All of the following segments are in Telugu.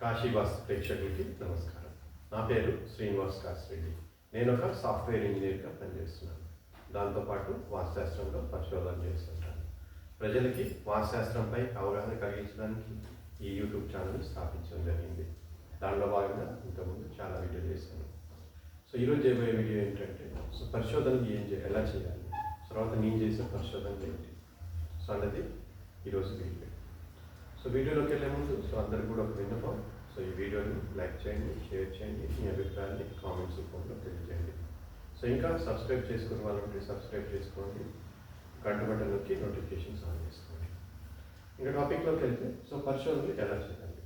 కాశీవాస్ ప్రేక్షకులకి నమస్కారం. నా పేరు శ్రీనివాస్ కాసిరెడ్డి నేను ఒక సాఫ్ట్వేర్ ఇంజనీర్గా పనిచేస్తున్నాను. దాంతోపాటు వాస్తుశాస్త్రంలో పరిశోధన చేస్తుంటాను. ప్రజలకి వాస్తుశాస్త్రంపై అవగాహన కలిగించడానికి ఈ యూట్యూబ్ ఛానల్ స్థాపించడం జరిగింది. దానిలో భాగంగా ఇంతకుముందు చాలా వీడియోలు చేశాను. సో ఈరోజు చేయబోయే వీడియో ఏంటంటే సో పరిశోధనలు ఏం చేయాలి ఎలా చేయాలి? తర్వాత నేను చేసే పరిశోధనలు ఏంటి? సో అన్నది ఈరోజు వీడియో. సో వీడియోలోకి వెళ్ళే ముందు సో అందరికి కూడా ఒక విన్నపం. సో ఈ వీడియోని లైక్ చేయండి షేర్ చేయండి మీ అభిప్రాయాన్ని కామెంట్స్ రూపంలో తెలియజేయండి. సో ఇంకా సబ్స్క్రైబ్ చేసుకునే వాళ్ళు ఉంటే సబ్స్క్రైబ్ చేసుకోండి. గంట బటన్ నొక్కి నోటిఫికేషన్స్ ఆన్ చేసుకోండి. ఇంకా టాపిక్లోకి వెళ్తే సో పరిశోధనలు ఎలా చేయాలి?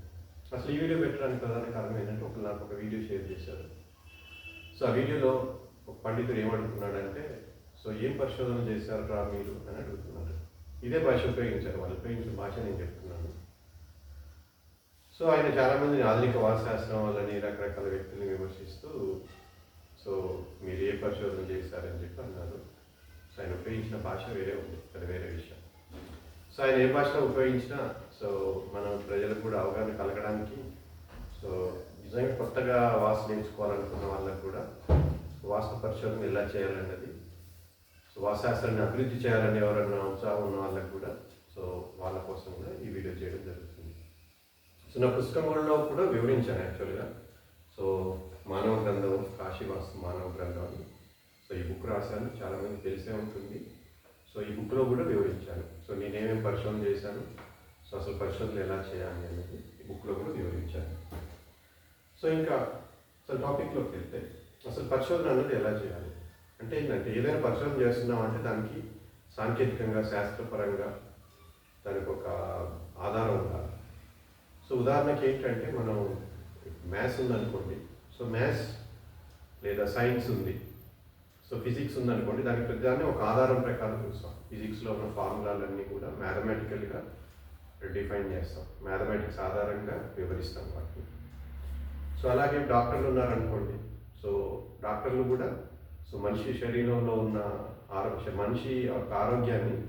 అసలు ఈ వీడియో పెట్టడానికి ప్రధాన కారణం ఏంటంటే ఒక నాకు ఒక వీడియో షేర్ చేశారు. సో ఆ వీడియోలో ఒక పండితుడు ఏమడుగుతున్నాడంటే సో ఏం పరిశోధన చేశారు రా మీరు? అని అడుగుతున్నారు. ఇదే భాష ఉపయోగించారు. వాళ్ళు ఉపయోగించిన భాష నేను చెప్తున్నాను. సో ఆయన చాలామంది ఆధునిక వారశాస్త్రం వాళ్ళని రకరకాల వ్యక్తుల్ని విమర్శిస్తూ సో మీరు ఏ పరిశోధన చేశారని చెప్పి అన్నారు. సో ఆయన ఉపయోగించిన భాష వేరే ఉంది అది వేరే విషయం. సో ఆయన ఏ భాషలో ఉపయోగించినా సో మనం ప్రజలకు కూడా అవగాహన కలగడానికి సో నిజంగా కొత్తగా వాస నేర్చుకోవాలనుకున్న వాళ్ళకు కూడా వాస పరిశోధన ఎలా చేయాలన్నది సో వాశాస్త్రాన్ని అభివృద్ధి చేయాలని ఎవరైనా ఉత్సాహం ఉన్న వాళ్ళకు కూడా సో వాళ్ళ కోసం కూడా ఈ వీడియో చేయడం జరుగుతుంది. సో నా పుస్తకంలో కూడా వివరించాను యాక్చువల్గా సో మానవ గ్రంథం కాశీవాస్తు మానవ గ్రంథం అని. సో ఈ బుక్ రాశాను చాలామంది తెలిసే ఉంటుంది. సో ఈ బుక్లో కూడా వివరించాను. సో నేనేమేమి పరిశోధన చేశాను? సో అసలు పరిశోధనలు ఎలా చేయాలి అనేది ఈ బుక్లో కూడా వివరించాను. సో ఇంకా అసలు టాపిక్లోకి వెళ్తే అసలు పరిశోధన అన్నది ఎలా చేయాలి? అంటే ఏంటంటే ఏదైనా పరిశోధన చేస్తున్నాం అంటే దానికి సాంకేతికంగా శాస్త్రపరంగా దానికి ఒక ఆధారం ఉండాలి. సో ఉదాహరణకి ఏంటంటే మనం మ్యాథ్స్ ఉందనుకోండి. సో మ్యాథ్స్ లేదా సైన్స్ ఉంది. సో ఫిజిక్స్ ఉందనుకోండి. దానికి ప్రతిదాన్ని ఒక ఆధారం ప్రకారం చూస్తాం. ఫిజిక్స్లో ఉన్న ఫార్ములాలన్నీ కూడా మ్యాథమెటికల్గా డిఫైన్ చేస్తాం. మ్యాథమెటిక్స్ ఆధారంగా వివరిస్తాం వాటిని. సో అలాగే డాక్టర్లు ఉన్నారనుకోండి. సో డాక్టర్లు కూడా సో మనిషి శరీరంలో ఉన్న ఆరోగ్య మనిషి యొక్క ఆరోగ్యాన్ని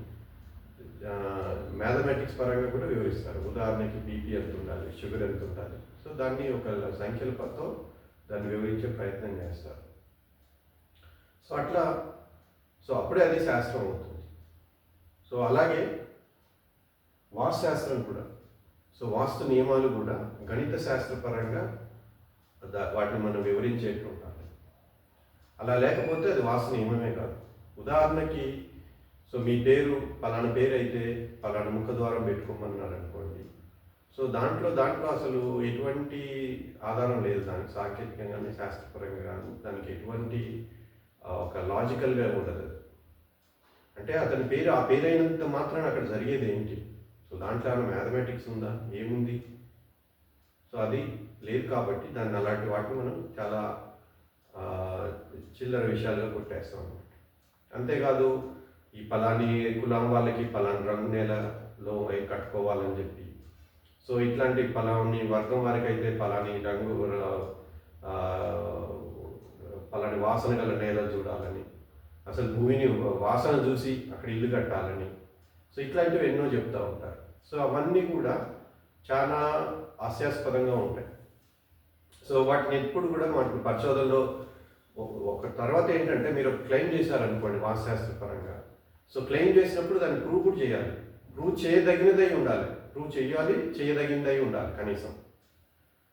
మ్యాథమెటిక్స్ పరంగా కూడా వివరిస్తారు. ఉదాహరణకి బీపీ ఎంత ఉండాలి? షుగర్ ఎంత ఉండాలి? సో దాన్ని ఒక సంఖ్యలతో దాన్ని వివరించే ప్రయత్నం చేస్తారు. సో అట్లా సో అప్పుడే అది శాస్త్రం అవుతుంది. సో అలాగే వాస్తుశాస్త్రం కూడా సో వాస్తు నియమాలు కూడా గణిత శాస్త్రపరంగా దా- వాటిని మనం వివరించేట్టు ఉండాలి అలా లేకపోతే అది వాస్తు నియమమే కాదు. ఉదాహరణకి సో మీ పేరు పలానా పేరు అయితే పలానా ముఖద్వారం పెట్టుకోమన్నారు అనుకోండి. సో దాంట్లో దాంట్లో అసలు ఎటువంటి ఆధారం లేదు. దానికి సాంకేతికంగా కానీ శాస్త్రపరంగా కానీ దానికి ఎటువంటి ఒక లాజికల్గా ఉండదు. అంటే అతని పేరు ఆ పేరు అయినంత మాత్రాన అక్కడ జరిగేది ఏంటి? సో దాంట్లో ఏమైనా మ్యాథమెటిక్స్ ఉందా? ఏముంది? సో అది లేదు కాబట్టి దాన్ని అలాంటి వాటిని మనం చాలా చిల్లర విషయాలుగా కొట్టేస్తాం అన్నమాట. అంతేకాదు ఈ పలాని కులం వాళ్ళకి పలాని రంగు నేలలో అవి కట్టుకోవాలని చెప్పి. సో ఇట్లాంటి పలాని వర్గం వారికి అయితే పలాని రంగు పలాని వాసన గల నేల చూడాలని. అసలు భూమిని వాసన చూసి అక్కడ ఇల్లు కట్టాలని. సో ఇట్లాంటివి ఎన్నో చెప్తూ ఉంటారు. సో అవన్నీ కూడా చాలా హాస్యాస్పదంగా ఉంటాయి. సో వాటిని ఎప్పుడు కూడా మనకు పరిశోధనలో ఒక- ఒక తర్వాత ఏంటంటే మీరు క్లెయిమ్ చేశారనుకోండి వాస్తుశాస్త్ర పరంగా. సో క్లెయిమ్ చేసినప్పుడు దాన్ని ప్రూవ్ కూడా చేయాలి. ప్రూవ్ చేయదగినదై ఉండాలి. ప్రూవ్ చేయాలి చేయదగినదై ఉండాలి కనీసం.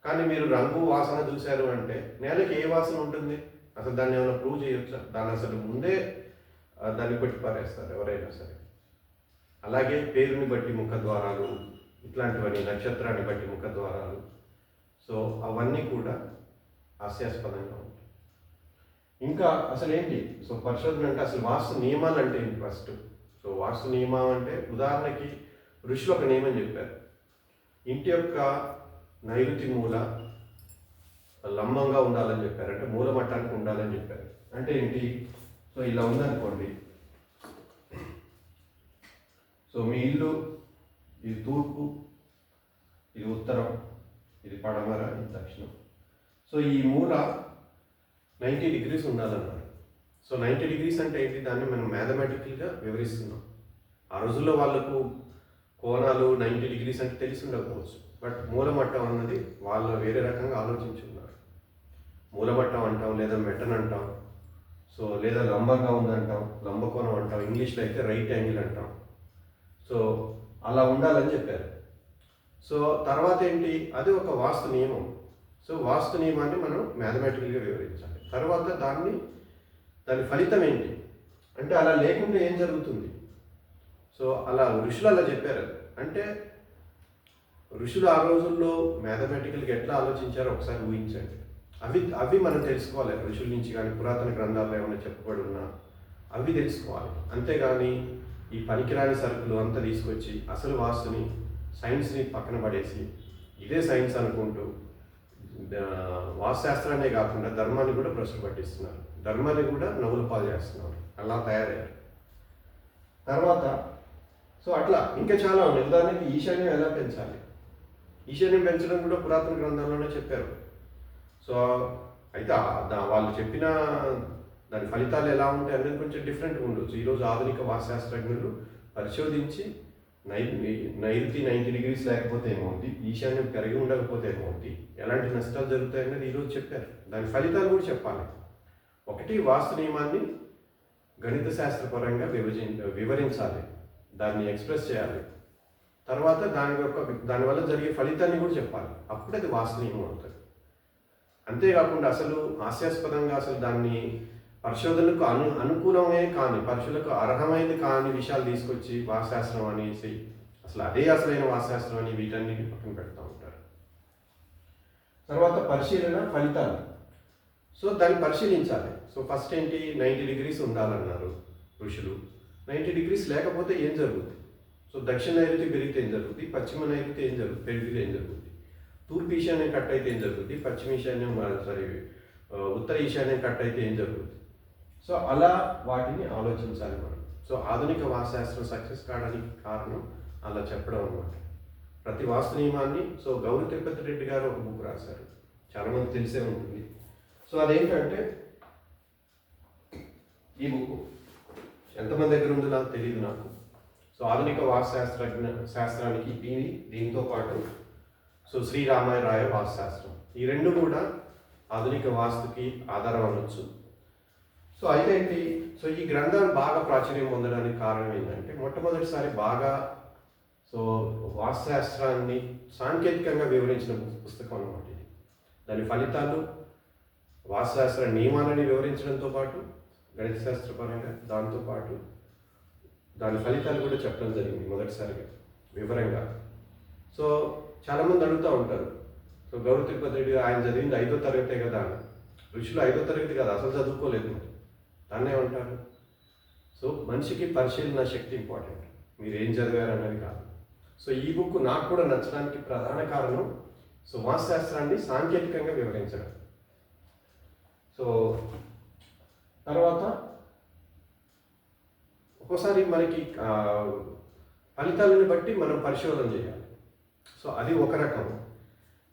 కానీ మీరు రంగు వాసన చూశారు అంటే నేలకి ఏ వాసన ఉంటుంది? అసలు దాన్ని ఏమైనా ప్రూవ్ చేయొచ్చా? దాన్ని అసలు ముందే దాన్ని బట్టి పారేస్తారు ఎవరైనా సరే. అలాగే పేరుని బట్టి ముఖ ద్వారాలు ఇట్లాంటివన్నీ నక్షత్రాన్ని బట్టి ముఖద్వారాలు. సో అవన్నీ కూడా హాస్యాస్పదంగా ఉంటాయి. ఇంకా అసలు ఏంటి సో పరిశోధన అంటే అసలు వాస్తు నియమాలు అంటే ఏంటి ఫస్ట్ సో వాస్తు నియమం అంటే ఉదాహరణకి ఋషులు ఒక నియమం చెప్పారు. ఇంటి యొక్క నైరుతి మూల లంబంగా ఉండాలని చెప్పారు. అంటే మూల మట్టానికి ఉండాలని చెప్పారు. అంటే ఏంటి? సో ఇలా ఉందనుకోండి. సో మీ ఇల్లు ఇది తూర్పు ఇది ఉత్తరం ఇది పడమర ఇది దక్షిణం. సో ఈ మూల నైంటీ డిగ్రీస్ ఉండాలన్నారు. సో నైంటీ డిగ్రీస్ అంటే ఏంటి? దాన్ని మనం మ్యాథమెటికల్గా వివరిస్తున్నాం. ఆ రోజుల్లో వాళ్ళకు కోణాలు నైంటీ డిగ్రీస్ అంటే తెలిసి ఉండకపోవచ్చు. బట్ మూలమట్టం అన్నది వాళ్ళు వేరే రకంగా ఆలోచించున్నారు మూలమట్టం అంటాం లేదా మెటన్ అంటాం. సో లేదా లంబంగా ఉందంటాం లంబకోణం అంటాం ఇంగ్లీష్లో అయితే రైట్ యాంగిల్ అంటాం. సో అలా ఉండాలని చెప్పారు. సో తర్వాత ఏంటి? అది ఒక వాస్తు నియమం. సో వాస్తు నియమాన్ని మనం మ్యాథమెటికల్గా వివరించాలి. తర్వాత దాన్ని దాని ఫలితం ఏంటి? అంటే అలా లేకుండా ఏం జరుగుతుంది? సో అలా ఋషులు అలా చెప్పారు అంటే ఋషులు ఆ రోజుల్లో మ్యాథమెటికల్గా ఎట్లా ఆలోచించారో ఒకసారి ఊహించండి. అవి అవి మనం తెలుసుకోవాలి. ఋషుల నుంచి కానీ పురాతన గ్రంథాల్లో ఏమైనా చెప్పబడి ఉన్నా అవి తెలుసుకోవాలి. అంతేగాని ఈ పనికిరాని సరుకులు అంతా తీసుకొచ్చి అసలు వాస్తుని సైన్స్ని పక్కన పడేసి ఇదే సైన్స్ అనుకుంటూ వాస్తుశాస్త్రాన్నే కాకుండా ధర్మాన్ని కూడా ప్రశ్న పట్టిస్తున్నారు. ధర్మాన్ని కూడా నవ్వులు పాలు చేస్తున్నారు. అలా తయారయ్యారు. తర్వాత సో అట్లా ఇంకా చాలా ఉన్నాయి. ఉదాహరణకి ఈశాన్యం ఎలా పెంచాలి? ఈశాన్యం పెంచడం కూడా పురాతన గ్రంథాల్లోనే చెప్పారు. సో అయితే దా- వాళ్ళు చెప్పిన దాని ఫలితాలు ఎలా ఉంటాయి అనేది కొంచెం డిఫరెంట్గా ఉండొచ్చు. ఈరోజు ఆధునిక వాస్తుశాస్త్రజ్ఞులు పరిశోధించి నై నైరుతి నైంటీ డిగ్రీస్ లేకపోతే ఏమవుద్ది? ఈశాన్యం పెరిగి ఉండకపోతే ఏమవుద్ది? ఎలాంటి నష్టాలు జరుగుతాయి ఈరోజు చెప్పారు. దాని ఫలితాలు కూడా చెప్పాలి. ఒకటి వాస్తు నియమాన్ని గణిత శాస్త్రపరంగా విభజి వివరించాలి. దాన్ని ఎక్స్ప్రెస్ చేయాలి. తర్వాత దాని యొక్క దానివల్ల జరిగే ఫలితాన్ని కూడా చెప్పాలి. అప్పుడు అది వాస్తు నియమం అవుతుంది. అంతేకాకుండా అసలు హాస్యాస్పదంగా అసలు దాన్ని పరిశోధనకు అను అనుకూలమే కాని పరీక్షలకు అర్హమైనది కాని విషయాలు తీసుకొచ్చి వాశాస్త్రం అనేసి అసలు అదే అసలైన వాశాస్త్రం అని వీటన్నిటిని పక్కన పెడతా ఉంటారు. తర్వాత పరిశీలన ఫలితాలు. సో దాన్ని పరిశీలించాలి. సో ఫస్ట్ ఏంటి? నైంటీ డిగ్రీస్ ఉండాలన్నారు ఋషులు. నైంటీ డిగ్రీస్ లేకపోతే ఏం జరుగుతుంది సో దక్షిణ నైరుతి పెరిగితే ఏం జరుగుతుంది పశ్చిమ నైరుతి ఏం జరుగుతుంది పెరిగితే ఏం జరుగుతుంది తూర్పు ఈశాన్యం కట్ అయితే ఏం జరుగుతుంది పశ్చిమ ఈశాన్యం సారీ ఉత్తర ఈశాన్యం కట్ అయితే ఏం జరుగుతుంది సో అలా వాటిని ఆలోచించాలి మనం. సో ఆధునిక వాస్తుశాస్త్రం సక్సెస్ కావడానికి కారణం అలా చెప్పడం అనమాట ప్రతి వాస్తు నియమాన్ని సో గౌరీ తిరుపతి రెడ్డి గారు ఒక బుక్ రాశారు. చాలామంది తెలిసే ఉంటుంది. సో అదేంటంటే ఈ బుక్ ఎంతమంది దగ్గర ఉందో నాకు తెలియదు నాకు. సో ఆధునిక వాస్తుశాస్త్రజ్ఞ శాస్త్రానికి దీని దీంతో పాటు సో శ్రీరామాయ రాయ వాస్తుశాస్త్రం ఈ రెండు కూడా ఆధునిక వాస్తుకి ఆధారం అనొచ్చు. సో అయితే సో ఈ గ్రంథాలు బాగా ప్రాచుర్యం పొందడానికి కారణం ఏంటంటే మొట్టమొదటిసారి బాగా సో వాస్తుశాస్త్రాన్ని సాంకేతికంగా వివరించిన పుస్తకం అనమాట ఇది. దాని ఫలితాలు వాస్తుశాస్త్ర నియమాలని వివరించడంతో పాటు గణిత శాస్త్రపరంగా దాంతోపాటు దాని ఫలితాలు కూడా చెప్పడం జరిగింది మొదటిసారిగా వివరంగా. సో చాలామంది అడుగుతూ ఉంటారు సో గౌరవ తిరుపతి రెడ్డి ఆయన చదివింది ఐదో తరగతే కదా ఋషులు ఐదో తరగతి కదా అసలు చదువుకోలేదు మరి. అన్నే ఉంటారు. సో మనిషికి పరిశీలన శక్తి ఇంపార్టెంట్. మీరు ఏం చదివారు కాదు. సో ఈ బుక్ నాకు కూడా నచ్చడానికి ప్రధాన కారణం సో వాస్తుశాస్త్రాన్ని సాంకేతికంగా వివరించడం. సో తర్వాత ఒక్కోసారి మనకి ఫలితాలను బట్టి మనం పరిశోధన చేయాలి. సో అది ఒక రకం.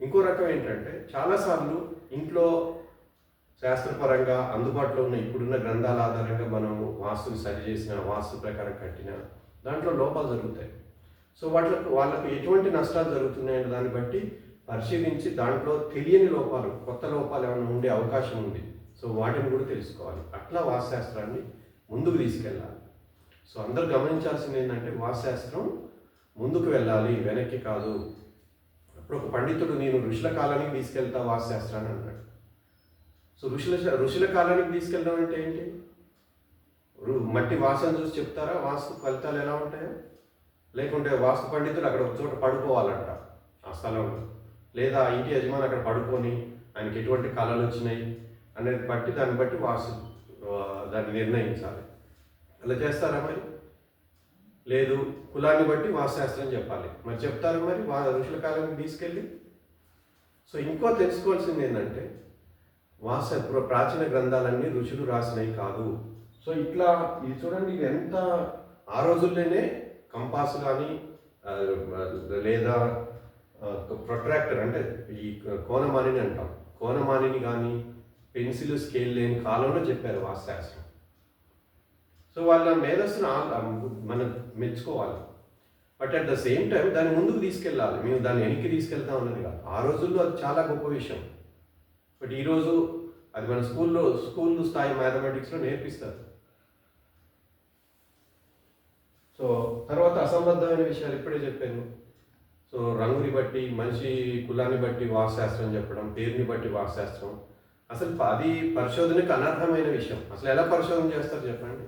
ఇంకో రకం ఏంటంటే చాలాసార్లు ఇంట్లో శాస్త్రపరంగా అందుబాటులో ఉన్న ఇప్పుడున్న గ్రంథాల ఆధారంగా మనం వాస్తుని సరి చేసిన వాస్తు ప్రకారం కట్టిన దాంట్లో లోపాలు జరుగుతాయి. సో వాటికి వాళ్ళకు ఎటువంటి నష్టాలు జరుగుతున్నాయనే దాన్ని బట్టి పరిశీలించి దాంట్లో తెలియని లోపాలు కొత్త లోపాలు ఏమైనా ఉండే అవకాశం ఉంది. సో వాటిని కూడా తెలుసుకోవాలి. అట్లా వాస్తుశాస్త్రాన్ని ముందుకు తీసుకెళ్ళాలి. సో అందరు గమనించాల్సింది ఏంటంటే వాస్తుశాస్త్రం ముందుకు వెళ్ళాలి వెనక్కి కాదు. అప్పుడు ఒక పండితుడు నేను ఋషుల కాలానికి తీసుకెళ్తా వాస్తుశాస్త్రాన్ని అన్నాడు. సో ఋషుల ఋషుల కాలానికి తీసుకెళ్ళడం అంటే ఏంటి? మట్టి వాసన చూసి చెప్తారా? వాస్తు ఫలితాలు ఎలా ఉంటాయో? లేకుంటే వాస్తు పండితులు అక్కడ ఒక చోట పడుకోవాలంట ఆ స్థలంలో. లేదా ఇంటి యజమాని అక్కడ పడుకొని ఆయనకి ఎటువంటి కళలు వచ్చినాయి అనేది బట్టి దాన్ని బట్టి వాస్తు దాన్ని నిర్ణయించాలి. అలా చేస్తారా మరి? లేదు కులాన్ని బట్టి వాస్తుశాస్త్రం చెప్పాలి. మరి చెప్తారా మరి? వా ఋషుల కాలానికి తీసుకెళ్ళి? సో ఇంకో తెలుసుకోవాల్సింది ఏంటంటే వాస ప్ర- ప్రాచీన గ్రంథాలన్నీ ఋషులు రాసినవి కాదు. సో ఇట్లా ఇది చూడండి ఇది ఎంత ఆ రోజుల్లోనే కంపాస్ కానీ లేదా ప్రొట్రాక్టర్ అంటే ఈ కోనమానిని అంటాం. కోనమానిని కానీ పెన్సిల్ స్కేల్ లేని కాలంలో చెప్పారు వాస్తుశాస్త్రం సో వాళ్ళ మేధస్సును మనం మెచ్చుకోవాలి. But at the same time దాన్ని ముందుకు తీసుకెళ్ళాలి. మేము దాన్ని వెనక్కి తీసుకెళ్తాం అన్నది కాదు. ఆ రోజుల్లో అది చాలా గొప్ప విషయం. బట్ ఈరోజు అది మన స్కూల్లో స్కూల్ స్థాయి మ్యాథమెటిక్స్లో నేర్పిస్తారు. సో తర్వాత అసంబద్ధమైన విషయాలు ఇప్పుడే చెప్పాను. సో రంగుని బట్టి మనిషి కులాన్ని బట్టి వాస్తుశాస్త్రం చెప్పడం పేరుని బట్టి వాస్తుశాస్త్రం అసలు అది పరిశోధనకు అనర్హమైన విషయం. అసలు ఎలా పరిశోధన చేస్తారు చెప్పండి?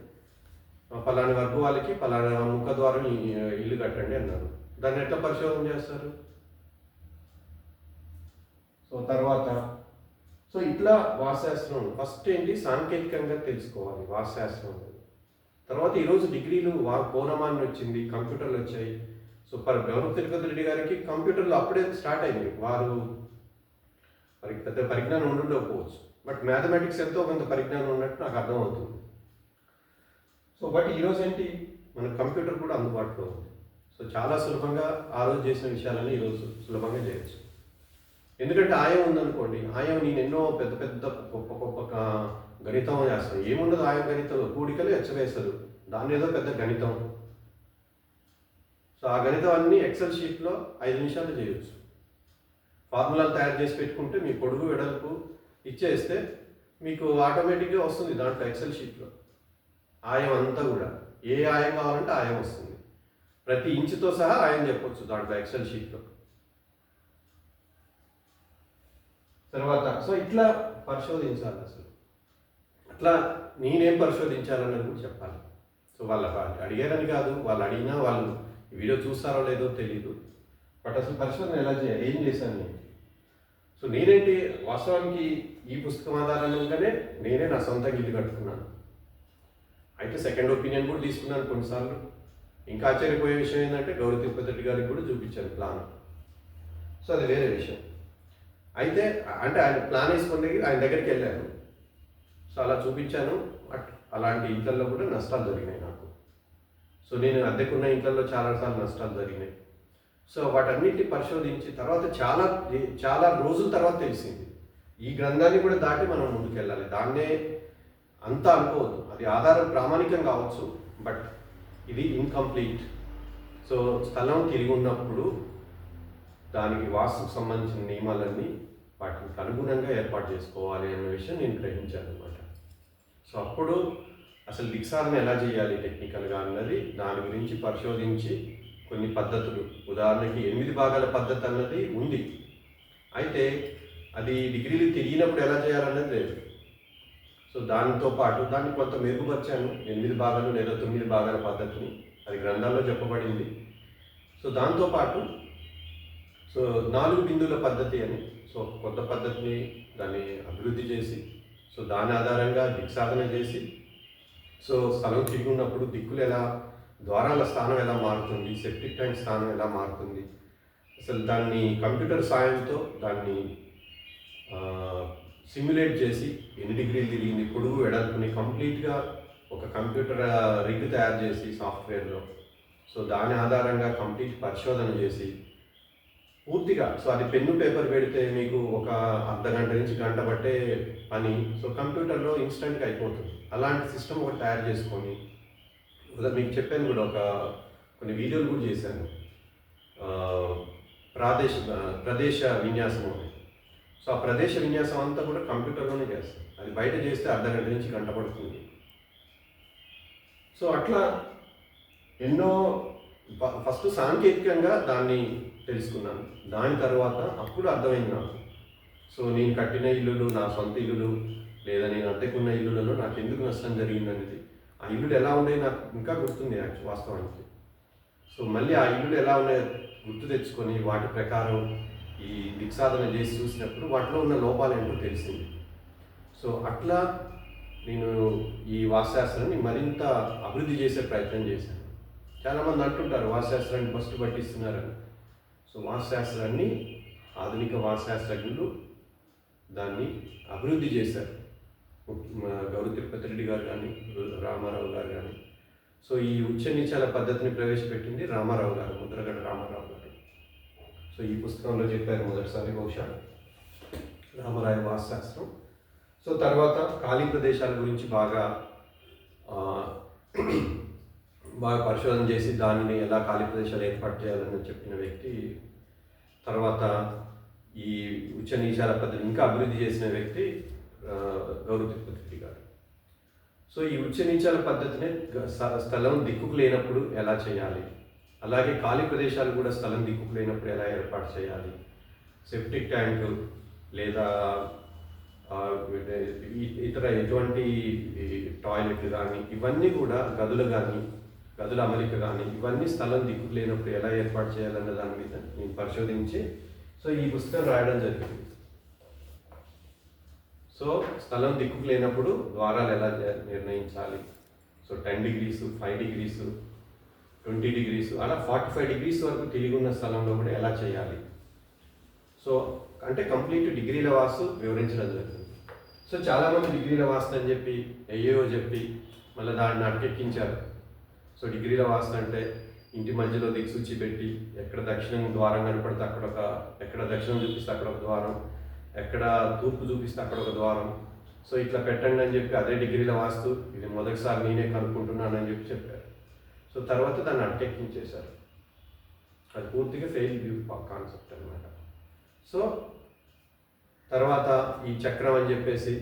పలాని వర్గ వాళ్ళకి పలానా ముఖ ద్వారం ఇల్లు కట్టండి అన్నారు. దాన్ని ఎట్లా పరిశోధన చేస్తారు? సో తర్వాత సో ఇట్లా వాశాస్త్రం ఫస్ట్ ఏంటి? సాంకేతికంగా తెలుసుకోవాలి వాశాస్త్రం తర్వాత ఈరోజు డిగ్రీలు వా కోనమాన్ వచ్చింది కంప్యూటర్లు వచ్చాయి. సో పర్ గౌరవ తిరుపతి రెడ్డి గారికి కంప్యూటర్లు అప్పుడే స్టార్ట్ అయింది. వారు వారికి పెద్ద పరిజ్ఞానం ఉండకపోవచ్చు. బట్ మ్యాథమెటిక్స్ ఎంతో కొంత పరిజ్ఞానం ఉన్నట్టు నాకు అర్థమవుతుంది. సో బట్ ఈరోజు ఏంటి? మన కంప్యూటర్ కూడా అందుబాటులో ఉంది. సో చాలా సులభంగా ఆ రోజు చేసిన విషయాలని ఈరోజు సులభంగా చేయొచ్చు. ఎందుకంటే ఆయం ఉందనుకోండి ఆయం నేను ఎన్నో పెద్ద పెద్ద గొప్ప గొప్ప గణితం చేస్తాను. ఏముండదు ఆయం గణితంలో? కూడికలు ఎచ్చవేస్తారు దాని ఏదో పెద్ద గణితం. సో ఆ గణితం అన్ని ఎక్సెల్ షీట్లో ఐదు నిమిషాలు చేయొచ్చు. ఫార్ములాలు తయారు చేసి పెట్టుకుంటే మీ పొడుగు వెడల్పు ఇచ్చేస్తే మీకు ఆటోమేటిక్గా వస్తుంది దాంట్లో ఎక్సెల్ షీట్లో. ఆయం అంతా కూడా. ఏ ఆయం కావాలంటే ఆయం వస్తుంది. ప్రతి ఇంచుతో సహా ఆయం చెప్పొచ్చు దాంట్లో ఎక్సెల్ షీట్లో. తర్వాత సో ఇట్లా పరిశోధించాలి అసలు. అట్లా నేనేం పరిశోధించాలని కూడా చెప్పాలి. సో వాళ్ళ అడిగారని కాదు వాళ్ళు అడిగినా వాళ్ళు వీడియో చూస్తారో లేదో తెలియదు బట్ అసలు పరిశోధన ఎలా చేయాలి? ఏం చేశాను నేను? సో నేనేంటి వాస్తవానికి ఈ పుస్తకం ఆధారంగానే నేనే నా సొంత ఇల్లు కట్టుకున్నాను. అయితే సెకండ్ ఒపీనియన్ కూడా తీసుకున్నాను కొన్నిసార్లు. ఇంకా ఆశ్చర్యపోయే విషయం ఏంటంటే గౌరవ తిరుపతి రెడ్డి గారికి కూడా చూపించాను ప్లాన్ సో అది వేరే విషయం. అయితే అంటే ఆయన ప్లాన్ వేసుకుని దగ్గర ఆయన దగ్గరికి వెళ్ళాను. సో అలా చూపించాను. బట్ అలాంటి ఇంట్లలో కూడా నష్టాలు జరిగినాయి నాకు. సో నేను అద్దెకున్న ఇంట్లలో చాలాసార్లు నష్టాలు జరిగినాయి. సో వాటన్నిటిని పరిశోధించి తర్వాత చాలా చాలా రోజుల తర్వాత తెలిసింది. ఈ గ్రంథాన్ని కూడా దాటి మనం ముందుకెళ్ళాలి. దాన్నే అంతా అనుకోవద్దు. అది ఆధారం ప్రామాణికం కావచ్చు. బట్ ఇది ఇన్కంప్లీట్. సో స్థలం తిరిగి ఉన్నప్పుడు దానికి వాస్తుకు సంబంధించిన నియమాలన్నీ వాటికి అనుగుణంగా ఏర్పాటు చేసుకోవాలి అనే విషయం నేను గ్రహించాను అనమాట సో అప్పుడు అసలు దిక్సాధన ఎలా చేయాలి టెక్నికల్గా అన్నది దాని గురించి పరిశోధించి కొన్ని పద్ధతులు. ఉదాహరణకి ఎనిమిది భాగాల పద్ధతి అన్నది ఉంది. అయితే అది డిగ్రీలు తిరిగినప్పుడు ఎలా చేయాలన్నది లేదు. సో దానితో పాటు దాన్ని కొంత మెరుగుపరిచాను. ఎనిమిది భాగాలు లేదా తొమ్మిది భాగాల పద్ధతిని అది గ్రంథాల్లో చెప్పబడింది. సో దాంతోపాటు సో నాలుగు బిందువుల పద్ధతి అని సో కొత్త పద్ధతిని దాన్ని అభివృద్ధి చేసి సో దాని ఆధారంగా దిక్సాధన చేసి సో స్థలం తిరిగి ఉన్నప్పుడు దిక్కులు ఎలా ద్వారాల స్థానం ఎలా మారుతుంది సెప్టిక్ ట్యాంక్ స్థానం ఎలా మారుతుంది అసలు దాన్ని కంప్యూటర్ సాయంతో దాన్ని సిమ్యులేట్ చేసి ఎన్ని డిగ్రీలు తిరిగింది పొడుగు వెడల్పుని కంప్లీట్గా ఒక కంప్యూటర్ రిగ్ తయారు చేసి సాఫ్ట్వేర్లో సో దాని ఆధారంగా కంప్లీట్ పరిశోధన చేసి పూర్తిగా. సో అది పెన్ను పేపర్ పెడితే మీకు ఒక అర్ధ గంట నుంచి గంట పట్టే పని. సో కంప్యూటర్లో ఇన్స్టెంట్గా అయిపోతుంది. అలాంటి సిస్టమ్ ఒకటి తయారు చేసుకొని మీకు చెప్పాను కూడా ఒక కొన్ని వీడియోలు కూడా చేశాను. ప్రాదేశ ప్రదేశ విన్యాసం అని సో ఆ ప్రదేశ విన్యాసం అంతా కూడా కంప్యూటర్లోనే చేస్తాం అది బయట చేస్తే అర్ధ గంట నుంచి గంట పడుతుంది. సో అట్లా ఎన్నో ఫస్ట్ సాంకేతికంగా దాన్ని తెలుసుకున్నాను. దాని తర్వాత అప్పుడు అర్థమైంది నాకు. సో నేను కట్టిన ఇల్లులు నా సొంత ఇల్లులు లేదా నేను అద్దెకున్న ఇల్లులలో నాకు ఎందుకు నష్టం జరిగిందనేది. ఆ ఇల్లులు ఎలా ఉండేవి నాకు ఇంకా గుర్తుంది యాక్చువల్ వాస్తవానికి. సో మళ్ళీ ఆ ఇల్లులు ఎలా ఉన్నాయో గుర్తు తెచ్చుకొని వాటి ప్రకారం ఈ దిక్సాధన చేసి చూసినప్పుడు వాటిలో ఉన్న లోపాలు ఏంటో తెలిసింది. సో అట్లా నేను ఈ వాస్తుశాస్త్రాన్ని మరింత అభివృద్ధి చేసే ప్రయత్నం చేశాను. చాలామంది అంటుంటారు వాస్తుశాస్త్రాన్ని ఫస్ట్ పట్టిస్తున్నారని. సో వాస్తుశాస్త్రాన్ని ఆధునిక వాస్తుశాస్త్రజ్ఞులు దాన్ని అభివృద్ధి చేశారు. మా గౌరవ తిరుపతి రెడ్డి గారు కానీ రామారావు గారు కానీ. సో ఈ ఉచ్చ నీచాల పద్ధతిని ప్రవేశపెట్టింది రామారావు గారు ముద్రగడ రామారావు గారు. సో ఈ పుస్తకంలో చెప్పారు మొదటిసారి బహుశా రామరాయ వాస్తుశాస్త్రం సో తర్వాత ఖాళీ ప్రదేశాల గురించి బాగా బాగా పరిశోధన చేసి దానిని ఎలా ఖాళీ ప్రదేశాలు ఏర్పాటు చేయాలని చెప్పిన వ్యక్తి తర్వాత ఈ ఉచ్చ నీచాల పద్ధతిని ఇంకా అభివృద్ధి చేసిన వ్యక్తి గౌరవ తిరుపతి గారు. సో ఈ ఉచ్చ నీచాల పద్ధతిని స్థలం దిక్కుకు లేనప్పుడు ఎలా చేయాలి? అలాగే ఖాళీ ప్రదేశాలు కూడా స్థలం దిక్కుకు లేనప్పుడు ఎలా ఏర్పాటు చేయాలి? సెప్టిక్ ట్యాంక్ లేదా ఇతర ఎటువంటి టాయిలెట్లు కానీ ఇవన్నీ కూడా గదులు కానీ గదుల అమరిక కానీ ఇవన్నీ స్థలం దిక్కు లేనప్పుడు ఎలా ఏర్పాటు చేయాలన్న దాని మీద నేను పరిశోధించి సో ఈ పుస్తకం రాయడం జరిగింది. సో స్థలం దిక్కు లేనప్పుడు ద్వారాలు ఎలా నిర్ణయించాలి? So ten degrees five degrees twenty degrees అలా ఫార్టీ ఫైవ్ డిగ్రీస్ వరకు తిరిగి ఉన్న స్థలంలో కూడా ఎలా చేయాలి? సో అంటే కంప్లీట్ డిగ్రీల వాస్తు వివరించడం జరుగుతుంది సో చాలామంది డిగ్రీల వాస్తు అని చెప్పి అయ్యో చెప్పి మళ్ళీ దాన్ని అటకెక్కించారు. సో డిగ్రీల వాస్తు అంటే ఇంటి మధ్యలో దిక్సూచి పెట్టి ఎక్కడ దక్షిణం ద్వారం కనపడితే అక్కడ ఒక ఎక్కడ దక్షిణం చూపిస్తే అక్కడ ఒక ద్వారం ఎక్కడ తూర్పు చూపిస్తే అక్కడ ఒక ద్వారం. సో ఇట్లా పెట్టండి అని చెప్పి అదే డిగ్రీల వాస్తు ఇది మొదటిసారి నేనే కనుక్కుంటున్నానని చెప్పి చెప్పారు. సో తర్వాత దాన్ని అట్టెక్కించేశారు అది పూర్తిగా ఫెయిల్ వ్యూ కాన్సెప్ట్ అనమాట సో తర్వాత ఈ చక్రం అని చెప్పేసి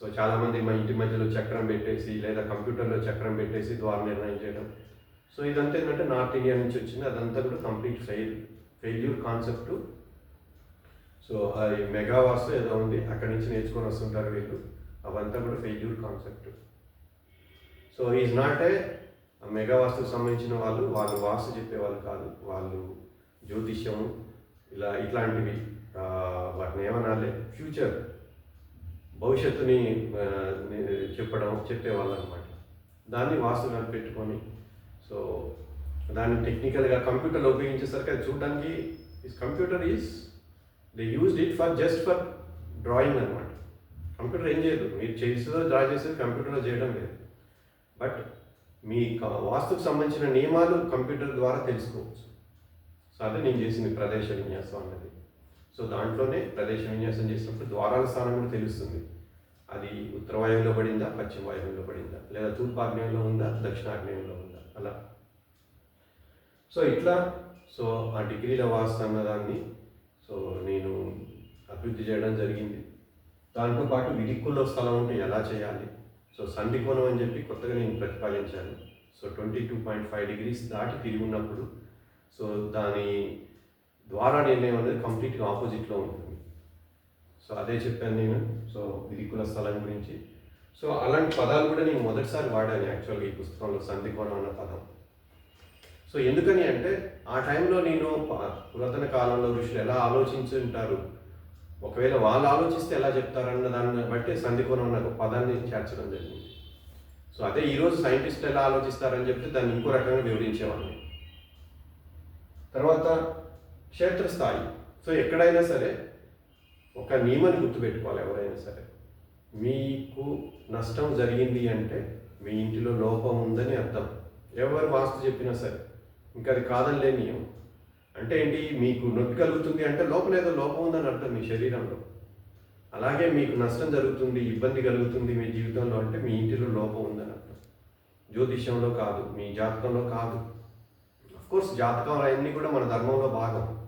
సో చాలామంది మా ఇంటి మధ్యలో చక్రం పెట్టేసి లేదా కంప్యూటర్లో చక్రం పెట్టేసి ద్వారా నిర్ణయం చేయడం సో ఇదంతా ఏంటంటే నార్త్ ఇండియా నుంచి వచ్చింది. అదంతా కూడా complete fail failure concept. So అది మెగావాస్ ఏదో ఉంది అక్కడి నుంచి నేర్చుకొని వస్తుంటారు వీళ్ళు. అవంతా కూడా failure concept. So is not a మెగావాస్తుకు సంబంధించిన వాళ్ళు వాళ్ళు వాస్తు చెప్పేవాళ్ళు కాదు. వాళ్ళు జ్యోతిష్యము ఇలా ఇట్లాంటివి. వాటిని ఏమనాలి? ఫ్యూచర్. భవిష్యత్తుని చెప్పడం చెప్పేవాళ్ళు అనమాట దాన్ని వాస్తుగా పెట్టుకొని సో దాన్ని టెక్నికల్గా కంప్యూటర్లో ఉపయోగించేసరికి అది చూడడానికి is computer is they used it for just for drawing అనమాట. కంప్యూటర్ ఏం చేయదు. మీరు చేసేదో డ్రా చేసేది కంప్యూటర్లో చేయడం లేదు. బట్ మీ వాస్తుకు సంబంధించిన నియమాలు కంప్యూటర్ ద్వారా తెలుసుకోవచ్చు. సో అదే నేను చేసింది ప్రదేశ విన్యాసం అన్నది సో దాంట్లోనే ప్రదేశ విన్యాసం చేసినప్పుడు ద్వారాల స్థానం కూడా తెలుస్తుంది. అది ఉత్తర వాయువులో పడిందా పశ్చిమ వాయువులో పడిందా లేదా తూర్పు ఆగ్నేయంలో ఉందా దక్షిణాగ్నేయంలో ఉందా అలా. సో ఇట్లా సో ఆ డిగ్రీల వాస్తు అన్నదాన్ని సో నేను అభివృద్ధి చేయడం జరిగింది. దాంతో పాటు విదిక్కుల్లో స్థలం ఉంటే ఎలా చేయాలి? సో సంధికోణం అని చెప్పి కొత్తగా నేను ప్రతిపాదించాను. So twenty two point five degrees దాటి తిరిగి ఉన్నప్పుడు సో దాని ద్వారా నిర్ణయం అనేది కంప్లీట్గా ఆపోజిట్లో ఉంటుంది. సో అదే చెప్పాను నేను. సో విదిక్కుల స్థలం గురించి. సో అలాంటి పదాలు కూడా నేను మొదటిసారి వాడాను యాక్చువల్గా ఈ పుస్తకంలో సంధికోణం అన్న పదం. సో ఎందుకని అంటే ఆ టైంలో నేను పురాతన కాలంలో ఋషులు ఎలా ఆలోచించి ఉంటారు? ఒకవేళ వాళ్ళు ఆలోచిస్తే ఎలా చెప్తారన్న దాన్ని బట్టి సంధికోణం అన్న ఒక పదాన్ని చేర్చడం జరిగింది. సో అదే ఈరోజు సైంటిస్టులు ఎలా ఆలోచిస్తారని చెప్తే దాన్ని ఇంకో రకంగా వివరించేవాడిని. తర్వాత క్షేత్రస్థాయి. సో ఎక్కడైనా సరే ఒక నియమాన్ని గుర్తుపెట్టుకోవాలి ఎవరైనా సరే. మీకు నష్టం జరిగింది అంటే మీ ఇంటిలో లోపం ఉందని అర్థం. ఎవరు వాస్తు చెప్పినా సరే. ఇంకా అది కాదని లేని నియమం. అంటే ఏంటి? మీకు నొప్పి కలుగుతుంది అంటే లోపల ఏదో లోపం ఉందని అర్థం మీ శరీరంలో. అలాగే మీకు నష్టం జరుగుతుంది ఇబ్బంది కలుగుతుంది మీ జీవితంలో అంటే మీ ఇంటిలో లోపం ఉందని అర్థం. జ్యోతిష్యంలో కాదు మీ జాతకంలో కాదు. కోర్స్ జాతకం అవన్నీ కూడా మన ధర్మంలో భాగం.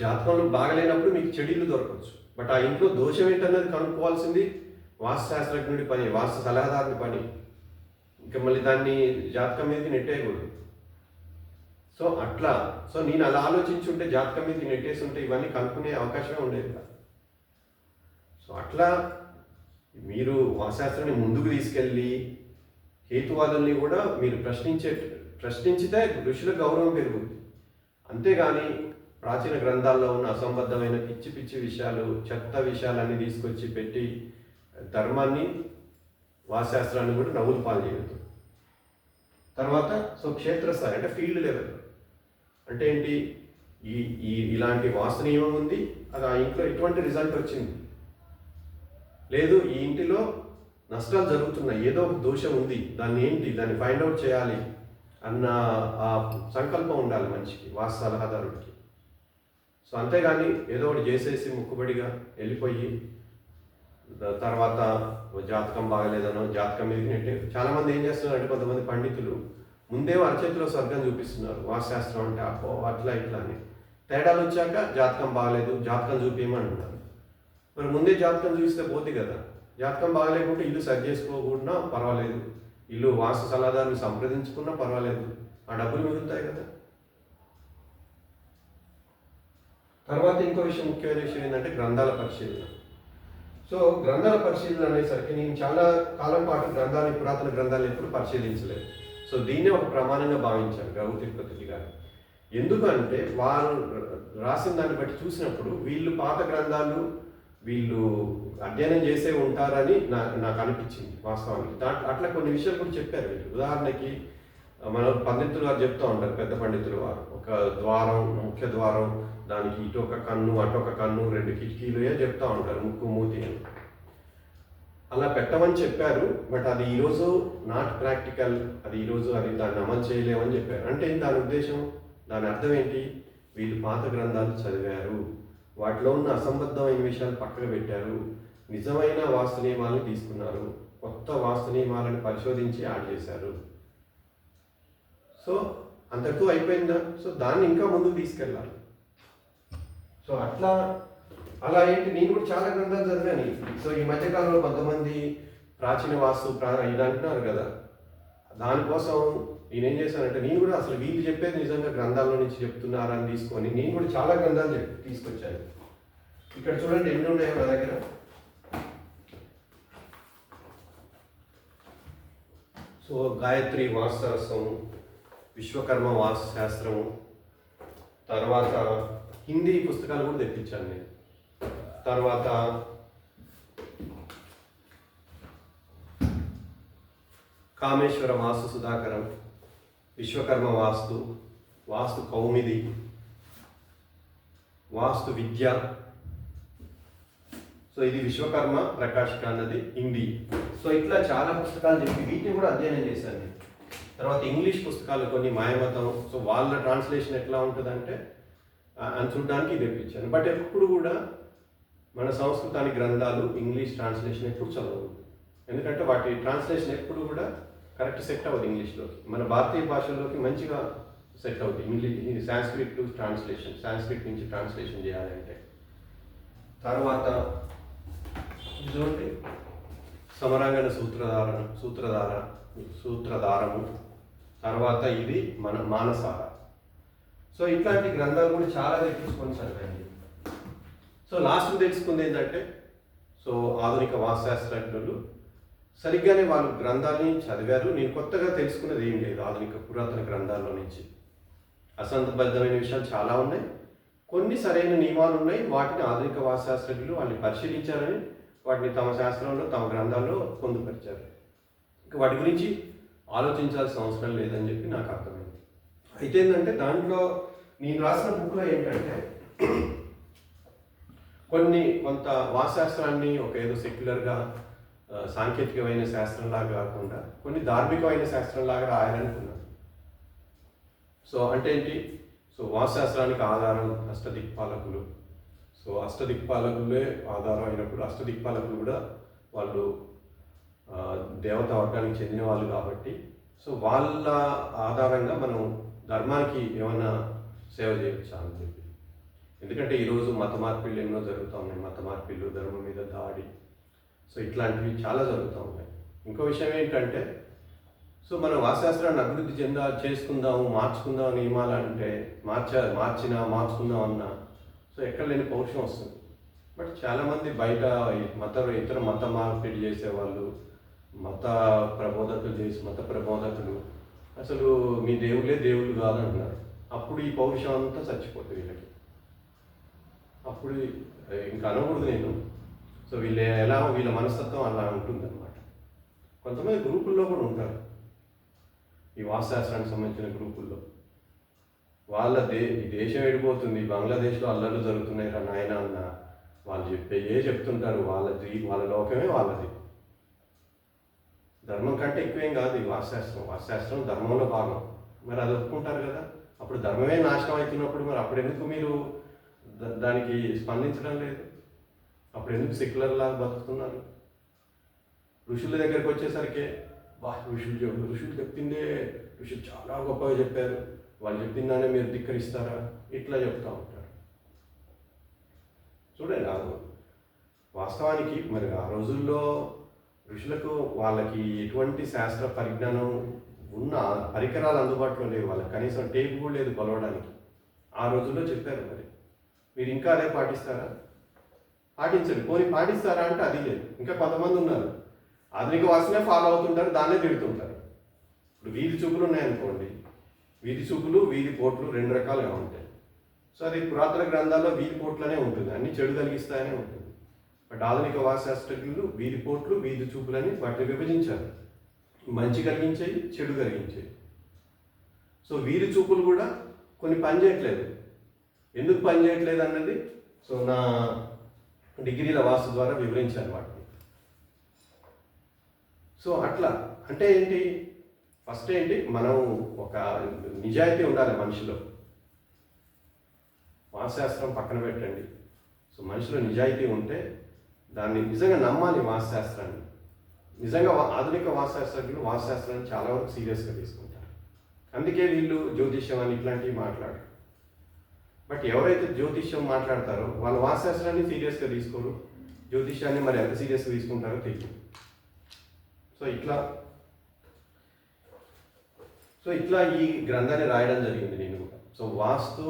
జాతకంలో బాగలేనప్పుడు మీకు చెడులు దొరకవచ్చు. బట్ ఆ ఇంట్లో దోషం ఏంటన్నది కనుక్కోవాల్సింది వాస్తుశాస్త్రజ్ఞుడి పని వాస్తు సలహాదారుని పని. ఇంకా మళ్ళీ దాన్ని జాతకం మీదకి నెట్టేయకూడదు. సో అట్లా సో నేను అలా ఆలోచించుంటే జాతకం మీదకి నెట్టేసి ఉంటే ఇవన్నీ కనుక్కునే అవకాశమే ఉండేది సో అట్లా మీరు వాశాస్త్రాన్ని ముందుకు తీసుకెళ్ళి హేతువాదుల్ని కూడా మీరు ప్రశ్నించే ప్రశ్నించితే ఋషుల గౌరవం పెరుగుతుంది అంతేగాని ప్రాచీన గ్రంథాల్లో ఉన్న అసంబద్ధమైన పిచ్చి పిచ్చి విషయాలు చెత్త విషయాలన్నీ తీసుకొచ్చి పెట్టి ధర్మాన్ని వాశాస్త్రాన్ని కూడా నవ్వులు పాలు చేయొద్దు. తర్వాత సో క్షేత్రస్థాయి అంటే ఫీల్డ్ లెవెల్. అంటే ఏంటి? ఈ ఈ ఇలాంటి వాసన నియమం ఉంది అది ఆ ఇంట్లో ఎటువంటి రిజల్ట్ వచ్చింది? లేదు ఈ ఇంటిలో నష్టాలు జరుగుతున్నాయి ఏదో ఒక దోషం ఉంది దాన్ని ఏంటి దాన్ని ఫైండ్ అవుట్ చేయాలి అన్న ఆ సంకల్పం ఉండాలి మనిషికి వాస్తు సలహాదారుడికి సో అంతేగాని ఏదో ఒకటి చేసేసి ముక్కుబడిగా వెళ్ళిపోయి తర్వాత జాతకం బాగలేదనో జాతకం ఎదిగినట్టే చాలామంది ఏం చేస్తున్నారంటే కొంతమంది పండితులు ముందే అరచేతిలో స్వర్గం చూపిస్తున్నారు. వాస్తుశాస్త్రం అంటే అపో అట్లా ఇట్లా అని. తేడాలు వచ్చాక జాతకం బాగలేదు జాతకం చూపించమంటున్నారు మరి ముందే జాతకం చూపిస్తే పోతే కదా. జాతకం బాగలేకుంటే ఇల్లు సరి చేసుకోకుండా పర్వాలేదు. ఇల్లు వాస్తు సలహాదారుని సంప్రదించుకున్నా పర్వాలేదు. ఆ డబ్బులు మిగులుతాయి కదా. తర్వాత ఇంకో విషయం ముఖ్యమైన విషయం ఏంటంటే గ్రంథాల పరిశీలన. సో గ్రంథాల పరిశీలన అనేసరికి నేను చాలా కాలం పాటు గ్రంథాలు పురాతన గ్రంథాలు ఎప్పుడు పరిశీలించలేదు. సో దీన్నే ఒక ప్రమాణంగా భావించాను గౌ తిరుపతి గారు. ఎందుకంటే వారు రాసిన దాన్ని బట్టి చూసినప్పుడు వీళ్ళు పాత గ్రంథాలు వీళ్ళు అధ్యయనం చేసే ఉంటారని నాకు నాకు అనిపించింది వాస్తవానికి. దాంట్లో అట్లా కొన్ని విషయాలు కూడా చెప్పారు వీళ్ళు. ఉదాహరణకి మన పండితులు గారు చెప్తూ ఉంటారు పెద్ద పండితులు వారు. ఒక ద్వారం ముఖ్య ద్వారం దానికి ఇటు ఒక కన్ను అటు ఒక కన్ను రెండు కిటికీలు చెప్తూ ఉంటారు ముక్కు మూతి అని. అలా పెట్టమని చెప్పారు బట్ అది ఈరోజు నాట్ ప్రాక్టికల్ అది ఈరోజు అది దాన్ని అమలు చేయలేమని చెప్పారు. అంటే దాని ఉద్దేశం? దాని అర్థం ఏంటి? వీళ్ళు పాత గ్రంథాలు చదివారు వాటిలో ఉన్న అసంబద్ధమైన విషయాలు పక్కన పెట్టారు నిజమైన వాస్తు నియమాలను తీసుకున్నారు కొత్త వాస్తు నియమాలను పరిశోధించి యాడ్ చేశారు. సో అంతటితో అయిపోయిందా? సో దాన్ని ఇంకా ముందుకు తీసుకెళ్ళాలి. సో అట్లా అలా ఏంటి? నేను కూడా చాలా గ్రంథాలు చదివాను. సో ఈ మధ్యకాలంలో కొంతమంది ప్రాచీన వాస్తు ప్రా ఇది అంటున్నారు కదా. దానికోసం నేనేం చేశానంటే నేను కూడా అసలు వీళ్ళు చెప్పేది నిజంగా గ్రంథాల్లో నుంచి చెప్తున్నారని తీసుకొని నేను కూడా చాలా గ్రంథాలు తీసుకొచ్చాను. ఇక్కడ చూడండి ఎన్ని ఉన్నాయో నా దగ్గర? సో గాయత్రి వాస్తరసం విశ్వకర్మ వాస్తు శాస్త్రము తర్వాత హిందీ పుస్తకాలు కూడా తెప్పించాను నేను. తర్వాత కామేశ్వర వాస్తు సుధాకరం విశ్వకర్మ వాస్తు వాస్తు కౌమిది వాస్తు విద్య. సో ఇది విశ్వకర్మ ప్రకాశిక అన్నది హిందీ. సో ఇట్లా చాలా పుస్తకాలు చెప్పి వీటిని కూడా అధ్యయనం చేశాను తర్వాత ఇంగ్లీష్ పుస్తకాలు కొన్ని మాయమతం. సో వాళ్ళ ట్రాన్స్లేషన్ ఎట్లా ఉంటుందంటే అని చూడడానికి తెప్పించాను బట్ ఎప్పుడు కూడా మన సంస్కృతానికి గ్రంథాలు ఇంగ్లీష్ ట్రాన్స్లేషన్ ఎప్పుడు చదవదు ఎందుకంటే వాటి ట్రాన్స్లేషన్ ఎప్పుడు కూడా కరెక్ట్ సెట్ అవ్వదు ఇంగ్లీష్లోకి. మన భారతీయ భాషల్లోకి మంచిగా సెట్ అవుతుంది English Sanskrit to translation Sanskrit నుంచి ట్రాన్స్లేషన్ చేయాలంటే. తర్వాత ఇది చూడండి. సమరాంగణ సూత్రధారణ సూత్రధార సూత్రధారము. తర్వాత ఇది మన మానసార సో ఇట్లాంటి గ్రంథాలు కూడా చాలా తెప్పించుకొని చదివండి సో లాస్ట్ తెలుసుకుంది ఏంటంటే సో ఆధునిక వాస్తశాస్త్రజ్ఞులు సరిగ్గానే వాళ్ళు గ్రంథాలని చదివారు. నేను కొత్తగా తెలుసుకున్నది ఏం లేదు ఆధునిక పురాతన గ్రంథాల్లో నుంచి. అసంతబద్ధమైన విషయాలు చాలా ఉన్నాయి. కొన్ని సరైన నియమాలు ఉన్నాయి. వాటిని ఆధునిక వాస్తశాస్త్రజ్ఞులు వాళ్ళని పరిశీలించారని వాటిని తమ శాస్త్రంలో తమ గ్రంథాల్లో పొందుపరిచారు. ఇంకా వాటి గురించి ఆలోచించాల్సిన అవసరం లేదని చెప్పి నాకు అర్థమైంది. అయితే ఏంటంటే దాంట్లో నేను రాసిన బుక్లో ఏంటంటే కొన్ని కొంత వాశాస్త్రాన్ని ఒక ఏదో సెక్యులర్గా సాంకేతికమైన శాస్త్రంలాగా కాకుండా కొన్ని ధార్మికమైన శాస్త్రంలాగా రాయాలనుకున్నాను సో అంటే ఏంటి? సో వాశాస్త్రానికి ఆధారం అష్టదిక్పాలకులు. సో అష్టదిక్పాలకులే ఆధారం అయినప్పుడు అష్టదిక్పాలకులు కూడా వాళ్ళు దేవతా వర్గానికి చెందిన వాళ్ళు కాబట్టి. సో వాళ్ళ ఆధారంగా మనం ధర్మానికి ఏమైనా సేవ చేయొచ్చా అని చెప్పి. ఎందుకంటే ఈరోజు మత మార్పిళ్ళు ఎన్నో జరుగుతూ ఉన్నాయి. మత మార్పిళ్ళు ధర్మం మీద దాడి. సో ఇట్లాంటివి చాలా జరుగుతూ ఉన్నాయి. ఇంకో విషయం ఏంటంటే సో మనం వాశాస్త్రాన్ని అభివృద్ధి చెందా చేసుకుందాము మార్చుకుందాం నియమాలంటే మార్చ మార్చినా మార్చుకుందాం అన్నా సో ఎక్కడ లేని పౌరుషం వస్తుంది. బట్ చాలామంది బయట మత ఇతర మత మార్పిడి చేసేవాళ్ళు మత ప్రబోధకులు చేసి మత ప్రబోధకులు. అసలు మీ దేవుళ్ళే దేవుళ్ళు కాదంటున్నారు. అప్పుడు ఈ పౌరుషం అంతా చచ్చిపోతుంది వీళ్ళకి. అప్పుడు ఇంకా అనకూడదు నేను. సో వీళ్ళు ఎలా వీళ్ళ మనస్తత్వం అలా ఉంటుంది అనమాట కొంతమంది గ్రూపుల్లో కూడా ఉంటారు. ఈ వాస్తుశాస్త్రానికి సంబంధించిన గ్రూపుల్లో. వాళ్ళ దే ఈ దేశం వెళ్ళిపోతుంది బంగ్లాదేశ్లో అల్లర్లు జరుగుతున్నాయి రా నాయన అన్న వాళ్ళు చెప్పే ఏ చెప్తుంటారు? వాళ్ళ వాళ్ళ లోకమే వాళ్ళది. ధర్మం కంటే ఎక్కువేం కాదు ఈ వాస్తుశాస్త్రం వాస్తుశాస్త్రం ధర్మంలో భాగం. మరి అది ఒప్పుకుంటారు కదా? అప్పుడు ధర్మమే నాశనం అవుతున్నప్పుడు మరి అప్పుడు ఎందుకు మీరు దానికి స్పందించడం లేదు? అప్పుడు ఎందుకు సెక్యులర్ లాగా బతుకుతున్నారు? ఋషుల దగ్గరికి వచ్చేసరికి వా ఋషులు చెప్పు ఋషులు చెప్పిందే ఋషులు చాలా గొప్పగా చెప్పారు. వాళ్ళు చెప్పిందానే మీరు ధిక్కరిస్తారా? ఇట్లా చెప్తా ఉంటారు. చూడండి ఆ వాస్తవానికి మరి ఆ రోజుల్లో ఋషులకు వాళ్ళకి ఎటువంటి శాస్త్ర పరిజ్ఞానం ఉన్న పరికరాలు అందుబాటులో లేవు. వాళ్ళకి కనీసం టేప్ కూడా లేదు కొలవడానికి. ఆ రోజుల్లో చెప్పారు మరి. మీరు ఇంకా అదే పాటిస్తారా? పాటించండి. పోనీ పాటిస్తారా అంటే అది లేదు. ఇంకా కొంతమంది ఉన్నారు. ఆధునిక వాసనే ఫాలో అవుతుంటారు దాన్నే తిడుతుంటారు. ఇప్పుడు వీధి చూపులు ఉన్నాయనుకోండి. వీధి చూపులు వీధి పోట్లు రెండు రకాలుగా ఉంటాయి. సో అది పురాతన గ్రంథాల్లో వీధి పోట్లనే ఉంటుంది. అన్ని చెడు కలిగిస్తాయనే ఉంటుంది. బట్ ఆధునిక వాశాస్త్రజ్ఞులు వీధి పోట్లు వీధి చూపులని వాటిని విభజించారు. మంచి కలిగించేవి చెడు కలిగించేవి సో వీధి చూపులు కూడా కొన్ని పని చేయట్లేదు ఎందుకు పని చేయట్లేదు అన్నది? సో నా డిగ్రీల వాస్తు ద్వారా వివరించాను వాటిని. సో అట్లా అంటే ఏంటి? ఫస్ట్ ఏంటి? మనం ఒక నిజాయితీ ఉండాలి మనిషిలో. వాస్తుశాస్త్రం పక్కన పెట్టండి. సో మనిషిలో నిజాయితీ ఉంటే దాన్ని నిజంగా నమ్మాలి వాస్తుశాస్త్రాన్ని నిజంగా ఆధునిక వాస్తుశాస్త్రజ్ఞులు వాస్తుశాస్త్రాన్ని చాలా వరకు సీరియస్గా తీసుకుంటారు. అందుకే వీళ్ళు జ్యోతిష్యం అని ఇట్లాంటివి మాట్లాడరు. బట్ ఎవరైతే జ్యోతిష్యం మాట్లాడతారో వాళ్ళు వాస్తుశాస్త్రాన్ని సీరియస్గా తీసుకోరు. జ్యోతిష్యాన్ని మరి ఎంత సీరియస్గా తీసుకుంటారో తెలియదు సో ఇట్లా సో ఇట్లా ఈ గ్రంథాన్ని రాయడం జరిగింది నేను. కూడా సో వాస్తు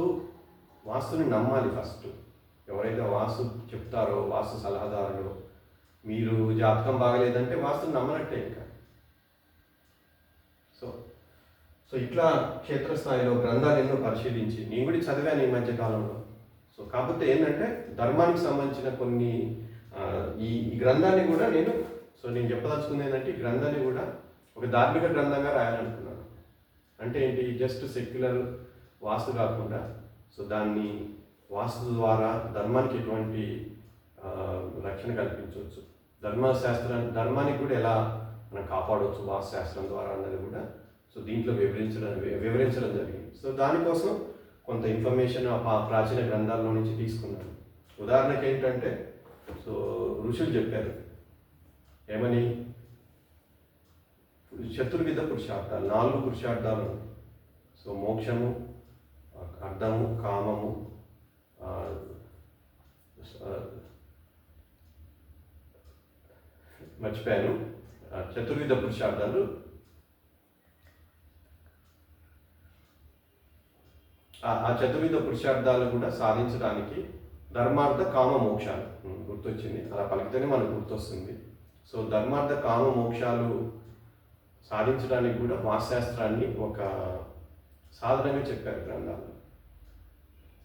వాస్తుని నమ్మాలి ఫస్ట్. ఎవరైతే వాస్తు చెప్తారో వాస్తు సలహాదారులు మీరు జాతకం బాగలేదంటే వాస్తుని నమ్మనట్టే ఇంకా. సో సో ఇట్లా క్షేత్రస్థాయిలో గ్రంథాలు ఎన్నో పరిశీలించి నేను కూడా చదివాను ఈ మధ్య కాలంలో. సో కాకపోతే ఏంటంటే ధర్మానికి సంబంధించిన కొన్ని ఈ ఈ గ్రంథాన్ని కూడా నేను సో నేను చెప్పదలుచుకుంది ఏంటంటే ఈ గ్రంథాన్ని కూడా ఒక ధార్మిక గ్రంథంగా రాయాలనుకున్నాను. అంటే ఏంటి జస్ట్ సెక్యులర్ వాస్తు కాకుండా సో దాన్ని వాస్తు ద్వారా ధర్మానికి ఎటువంటి రక్షణ కల్పించవచ్చు. ధర్మశాస్త్రం ధర్మానికి కూడా ఎలా మనం కాపాడవచ్చు వాస్తు శాస్త్రం ద్వారా అన్నది కూడా సో దీంట్లో వివరించడం వివరించడం జరిగింది. సో దానికోసం కొంత ఇన్ఫర్మేషన్ ఆ ప్రాచీన గ్రంథాల్లో నుంచి తీసుకున్నాను. ఉదాహరణకి ఏంటంటే సో ఋషులు చెప్పారు ఏమని? చతుర్విధ పురుషార్థాలు నాలుగు పురుషార్థాలు. సో మోక్షము అర్థము కామము మర్చిపోయాను. చతుర్విధ పురుషార్థాలు. ఆ చతుర్విధ పురుషార్థాలు కూడా సాధించడానికి ధర్మార్థ కామ మోక్షాలు. గుర్తొచ్చింది. అలా పలికితేనే మనకు గుర్తొస్తుంది. సో ధర్మార్థ కామ మోక్షాలు సాధించడానికి కూడా వాశాస్త్రాన్ని ఒక సాధనమే చెప్పారు గ్రంథాలు.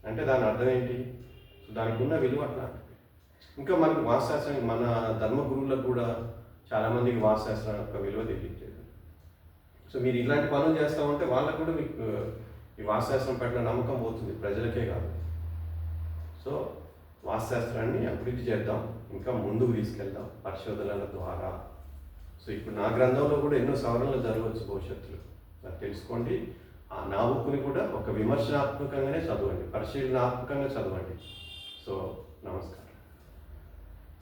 అంటే దాని అర్థం ఏంటి? సో దానికి ఉన్న విలువ అట్లాంటిది ఇంకా మనకు వాశాస్త్రం మన ధర్మ గురువులకు కూడా చాలామందికి వాశాస్త్రం యొక్క విలువ తెలియట్లేదు. సో మీరు ఇలాంటి పనులు చేస్తూ ఉంటే వాళ్ళకు కూడా మీకు ఈ వాస్తశాస్త్రం పట్ల నమ్మకం పోతుంది. ప్రజలకే కాదు. సో వాస్తశాస్త్రాన్ని అభివృద్ధి చేద్దాం. ఇంకా ముందుకు తీసుకెళ్దాం పరిశోధనల ద్వారా. సో ఇప్పుడు నా గ్రంథంలో కూడా ఎన్నో సవరణలు జరగవచ్చు భవిష్యత్తులో. అది తెలుసుకోండి. ఆ నా బుక్ని కూడా ఒక విమర్శనాత్మకంగానే చదవండి పరిశీలనాత్మకంగా చదవండి. సో నమస్కారం.